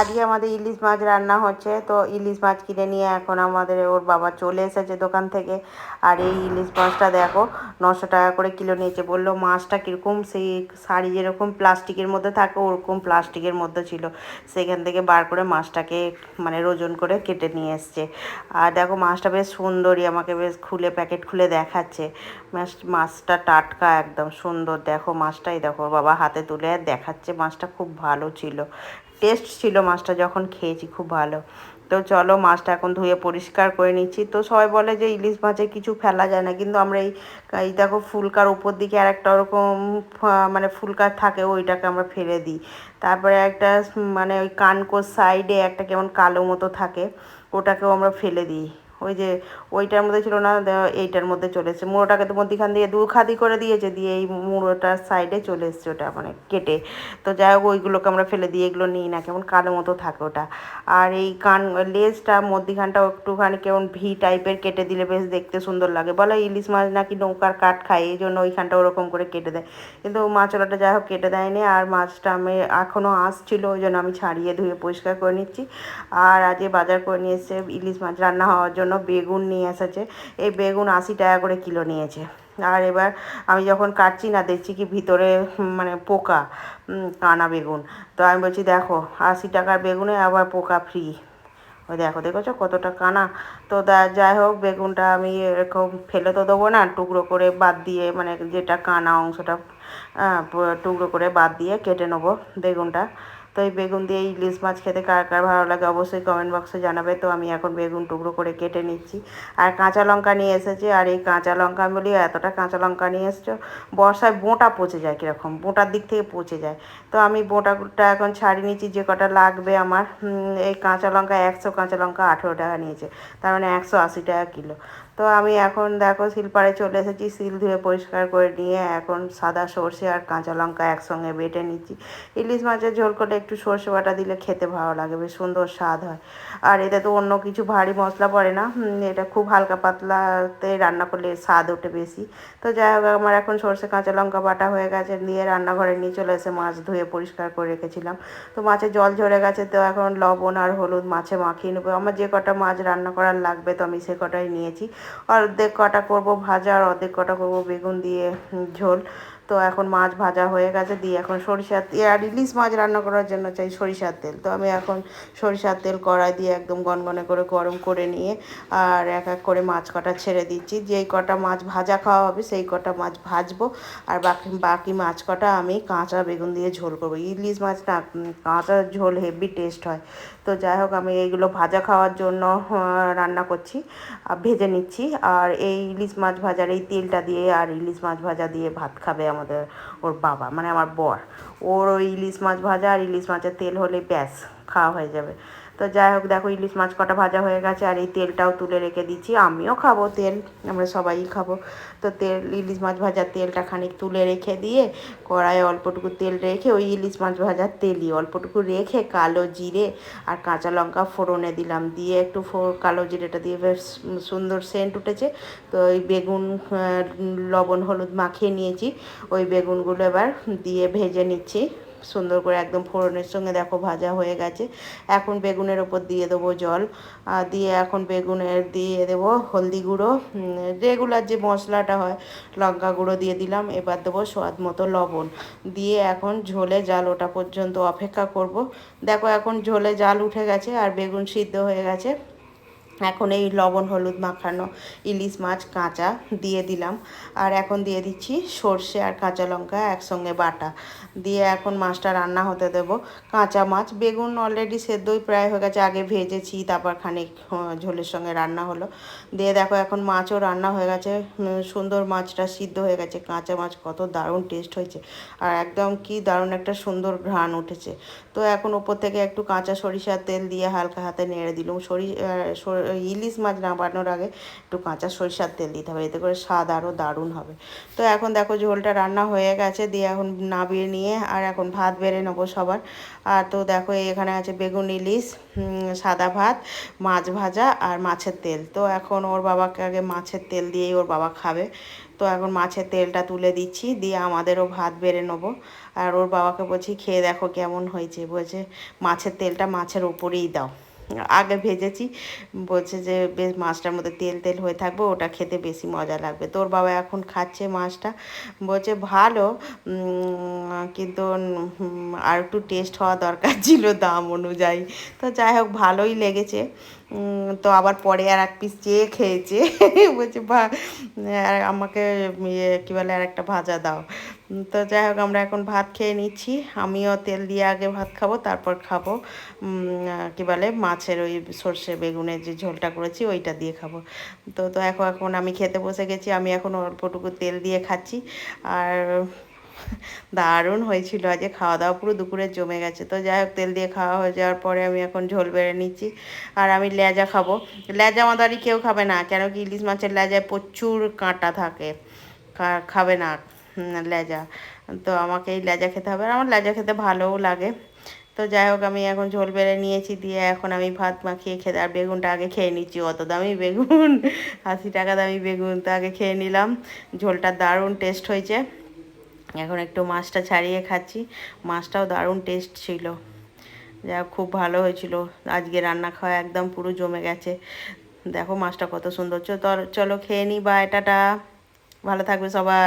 আজকে আমাদের ইলিশ মাছ রান্না হচ্ছে, তো ইলিশ মাছ কিনে নিয়ে এখন আমাদের ওর বাবা চলে এসেছে দোকান থেকে। আর এই ইলিশ মাছটা দেখো, নশো টাকা করে কিলো নিয়েছে। বলল, মাছটা কীরকম সেই শাড়ি যেরকম প্লাস্টিকের মধ্যে থাকে, ওরকম প্লাস্টিকের মধ্যে ছিল। সেখান থেকে বার করে মাছটাকে মানে ওজন করে কেটে নিয়ে এসছে। আর দেখো, মাছটা বেশ সুন্দরই আমাকে বেশ খুলে প্যাকেট খুলে দেখাচ্ছে। মাছ, মাছটা টাটকা একদম সুন্দর। দেখো, মাছটাই দেখো বাবা হাতে তুলে দেখাচ্ছে, মাছটা খুব ভালো ছিল। টেস্ট ছিল মাছটা যখন খেয়েছি, খুব ভালো। তো চলো মাছটা এখন ধুয়ে পরিষ্কার করে নিচ্ছি। তো সবাই বলে যে ইলিশ মাছে কিছু ফেলা যায় না, কিন্তু আমরা এই এই দেখো ফুলকার উপর দিকে আর একটা ওরকম মানে ফুলকার থাকে, ওইটাকে আমরা ফেলে দিই। তারপরে একটা মানে ওই কানকোর সাইডে একটা কেমন কালো মতো থাকে, ওটাকেও আমরা ফেলে দিই। ওই যে ওইটার মধ্যে ছিল না এইটার মধ্যে চলে এসছে। মুড়োটাকে তো মধ্যিখান দিয়ে দু খাদি করে দিয়েছে, দিয়ে এই মুড়োটার সাইডে চলে এসছে ওটা মানে কেটে। তো যাই হোক, ওইগুলোকে আমরা ফেলে দিয়ে এগুলো নিই না, কেমন কালো মতো থাকে ওটা। আর এই কান, লেজটা মধ্যিখানটা একটুখানি কেমন ভি টাইপের কেটে দিলে বেশ দেখতে সুন্দর লাগে। বলে ইলিশ মাছ নাকি নৌকার কাঠ খায়, এই জন্য ওইখানটা ওরকম করে কেটে দেয়। কিন্তু মাছলাটা যাই হোক কেটে দেয়নি, আর মাছটা আমি এখনও আসছিল, ওই জন্য আমি ছাড়িয়ে ধুয়ে পরিষ্কার করে নিচ্ছি। আর আজকে বাজার করে নিয়ে এসছে ইলিশ মাছ রান্না হওয়ার জন্য। বেগুন নিয়ে এসেছে। এই বেগুন আশি টাকা করে কিলো নিয়েছে। আর এবার আমি যখন কাটছি না, দেখছি কি ভিতরে মানে পোকা কানা বেগুন। তো আমি বলছি, দেখো, আশি টাকার বেগুনে আবার পোকা ফ্রি ওই দেখো, দেখেছ কতটা কানা? তো যাই হোক, বেগুনটা আমি এরকম ফেলে তো দেবো না, টুকরো করে বাদ দিয়ে মানে যেটা কানা অংশটা টুকরো করে বাদ দিয়ে কেটে নেব বেগুনটা। তো এই বেগুন দিয়ে ইলিশ মাছ খেতে কার কার ভালো লাগে অবশ্যই কমেন্ট বক্সে জানাবে। তো আমি এখন বেগুন টুকরো করে কেটে নিচ্ছি। আর কাঁচা লঙ্কা নিয়ে এসেছি। আর এই কাঁচা লঙ্কা আমি বলি, এতটা কাঁচা লঙ্কা নিয়ে এসছো, বর্ষায় বোঁটা পচে যায় কীরকম, বোঁটার দিক থেকে পচে যায়। তো আমি বোঁটাটা এখন ছাড়িয়ে নিচ্ছি, যে কটা লাগবে আমার। এই কাঁচা লঙ্কা একশো, কাঁচা লঙ্কা আঠেরো টাকা নিয়েছে। তার মানে একশো আশি টাকা কিলো। তো আমি এখন দেখো শিলপাড়ে চলে এসেছি, শিল ধুয়ে পরিষ্কার করে নিয়ে এখন সাদা সর্ষে আর কাঁচা লঙ্কা একসঙ্গে বেটে নিচ্ছি। ইলিশ মাছের ঝোল করলে একটু সর্ষে বাটা দিলে খেতে ভালো লাগে, বেশ সুন্দর স্বাদ হয়। আর এতে তো অন্য কিছু ভারী মশলা পড়ে না এটা খুব হালকা পাতলাতে রান্না করলে স্বাদ ওঠে বেশি। তো যাই হোক, আমার এখন সর্ষে কাঁচা লঙ্কা বাটা হয়ে গেছে, নিয়ে রান্নাঘরে নিয়ে চলে এসে মাছ ধুয়ে পরিষ্কার করে রেখেছিলাম। তো মাছের জল ঝরে গেছে, তো এখন লবণ আর হলুদ মাছে মাখিয়ে নেব। আমার যে কটা মাছ রান্না করার লাগবে তো আমি সে কটাই নিয়েছি। অর্ধেক কটা করব ভাজা আর অর্ধেক কটা করব বেগুন দিয়ে ঝোল। তো এখন মাছ ভাজা হয়ে গেছে, দিয়ে এখন সরিষার তেল আর ইলিশ মাছ রান্না করার জন্য চাই সরিষার তেল। তো আমি এখন সরিষার তেল কড়াই দিয়ে একদম গনগনে করে গরম করে নিয়ে আর এক এক করে মাছ কটা ছেড়ে দিচ্ছি। যেই কটা মাছ ভাজা খাওয়া হবে, সেই কটা মাছ ভাজবো। আর বাকি বাকি মাছ কটা আমি কাঁচা বেগুন দিয়ে ঝোল করব। ইলিশ মাছ না কাঁচা ঝোল হেভি টেস্ট হয়। তো যাই হোক, আমি এইগুলো ভাজা খাওয়ার জন্য রান্না করছি ভেজে নিচ্ছি। আর এই ইলিশ মাছ ভাজার এই তেলটা দিয়ে আর ইলিশ মাছ ভাজা দিয়ে ভাত খাবে আমাদের ওর বাবা মানে আমার বর। ওর ওই ইলিশ মাছ ভাজা আর ইলিশ মাছের তেল হলে ব্যাস, খাওয়া হয়ে যাবে। তো যাই হোক, দেখো ইলিশ মাছ কটা ভাজা হয়ে গেছে, আর এই তেলটাও তুলে রেখে দিচ্ছি। আমিও খাব তেল, আমরা সবাই খাব। তো তেল, ইলিশ মাছ ভাজার তেলটা খানিক তুলে রেখে দিয়ে কড়াইয়ে অল্পটুকু তেল রেখে, ওই ইলিশ মাছ ভাজার তেলই অল্পটুকু রেখে কালো জিরে আর কাঁচা লঙ্কা ফোড়নে দিলাম। দিয়ে একটু কালো জিরেটা দিয়ে বেশ সুন্দর সেন্ট উঠেছে। তো ওই বেগুন লবণ, হলুদ মাখিয়ে নিয়েছি। ওই বেগুনগুলো এবার দিয়ে ভেজে নিচ্ছি। সুন্দর করে একদম ফোড়নের সঙ্গে দেখো ভাজা হয়ে গেছে। এখন বেগুনের ওপর দিয়ে দেবো জল। দিয়ে এখন বেগুনের দিয়ে দেবো হলদি গুঁড়ো। রেগুলার যে মশলাটা হয়, লঙ্কা গুঁড়ো দিয়ে দিলাম। এবার দেবো স্বাদ মতো লবণ। দিয়ে এখন ঝোলে জাল ওটা পর্যন্ত অপেক্ষা করব। দেখো এখন ঝোলে জাল উঠে গেছে আর বেগুন সিদ্ধ হয়ে গেছে। এখন এই লবণ, হলুদ মাখানো ইলিশ মাছ, কাঁচা দিয়ে দিলাম। আর এখন দিয়ে দিচ্ছি সর্ষে আর কাঁচা লঙ্কা একসঙ্গে বাটা। দিয়ে এখন মাছটা রান্না হতে দেব। কাঁচা মাছ, বেগুন অলরেডি সেদ্ধই প্রায় হয়ে গেছে, আগে ভেজেছি, তারপর খানিক ঝোলের সঙ্গে রান্না হলো। দিয়ে দেখো এখন মাছও রান্না হয়ে গেছে। সুন্দর মাছটা সিদ্ধ হয়ে গেছে। কাঁচা মাছ কত দারুণ টেস্ট হয়েছে। আর একদম কি দারুণ একটা সুন্দর ঘ্রাণ উঠেছে। তো এখন ওপর থেকে একটু কাঁচা সরিষার তেল দিয়ে হালকা হাতে নেড়ে দিলাম। সরি ইলিশ মাছ না বানানোর আগে একটু কাঁচা সরিষার তেল দিতে হবে, এতে করে স্বাদ আরও দারুণ হবে। তো এখন দেখো ঝোলটা রান্না হয়ে গেছে, দিয়ে এখন নাবিয়ে নিয়ে আর এখন ভাত বেড়ে নেব সবার। আর তো দেখো এখানে আছে বেগুন ইলিশ সাদা ভাত, মাছ ভাজা আর মাছের তেল। তো এখন ওর বাবাকে আগে মাছের তেল দিয়েই ওর বাবা খাবে। তো এখন মাছের তেলটা তুলে দিচ্ছি, দিয়ে আমাদেরও ভাত বেড়ে নেব। আর ওর বাবাকে বলছি, খেয়ে দেখো কেমন হয়েছে। বলছে, মাছের তেলটা মাছের ওপরেই দাও। আগে ভেজেছি, বলছে যে বেশ মাছটার মধ্যে তেল তেল হয়ে থাকবে, ওটা খেতে বেশি মজা লাগবে। তোর বাবা এখন খাচ্ছে মাছটা, বলছে ভালো কিন্তু আর একটু টেস্ট হওয়া দরকার ছিল দাম অনুযায়ী। তো যাই হোক, ভালোই লেগেছে। তো আবার পরে আর এক পিস চেয়ে খেয়েছে, বলছে ভা আমাকে ইয়ে কী বলে, আর একটা ভাজা দাও। তো যাই হোক, আমরা এখন ভাত খেয়ে নিচ্ছি। আমিও তেল দিয়ে আগে ভাত খাব, তারপর খাব। কী বলে, মাছের ওই সর্ষে বেগুনের যে ঝোলটা করেছি, ওইটা দিয়ে খাব। তো তো এখন এখন আমি খেতে বসে গেছি, আমি এখন অল্পটুকু তেল দিয়ে খাচ্ছি। আর দারুণ হয়েছিল। আজকে খাওয়া দাওয়া পুরো দুপুরে জমে গেছে। তো যাই হোক, তেল দিয়ে খাওয়া হয়ে যাওয়ার পরে আমি এখন ঝোল বেড়ে নিচ্ছি। আর আমি লেজা খাব। লেজা আমাদের কেউ খাবে না, কেন কি ইলিশ মাছের লেজায় প্রচুর কাঁটা থাকে। খাবে না লেজা তো আমাকে এই লেজা খেতে হবে। আর আমার লেজা খেতে ভালোও লাগে। তো যাই হোক, আমি এখন ঝোল বেড়ে নিয়েছি দিয়ে এখন আমি ভাত মাখিয়ে খেতে, আর বেগুনটা আগে খেয়ে নিচ্ছি। অত দামি বেগুন, আশি টাকা দামি বেগুন তো আগে খেয়ে নিলাম। ঝোলটা দারুণ টেস্ট হয়েছে। এখন একটু মাছটা ছাড়িয়ে খাচ্ছি। মাছটাও দারুণ টেস্ট ছিল। যা খুব ভালো হয়েছিল। আজকে রান্না খাওয়া একদম পুরো জমে গেছে। দেখো মাছটা কত সুন্দর। চলো খেয়ে নিই বা এটা ভালো থাকবে সবাই।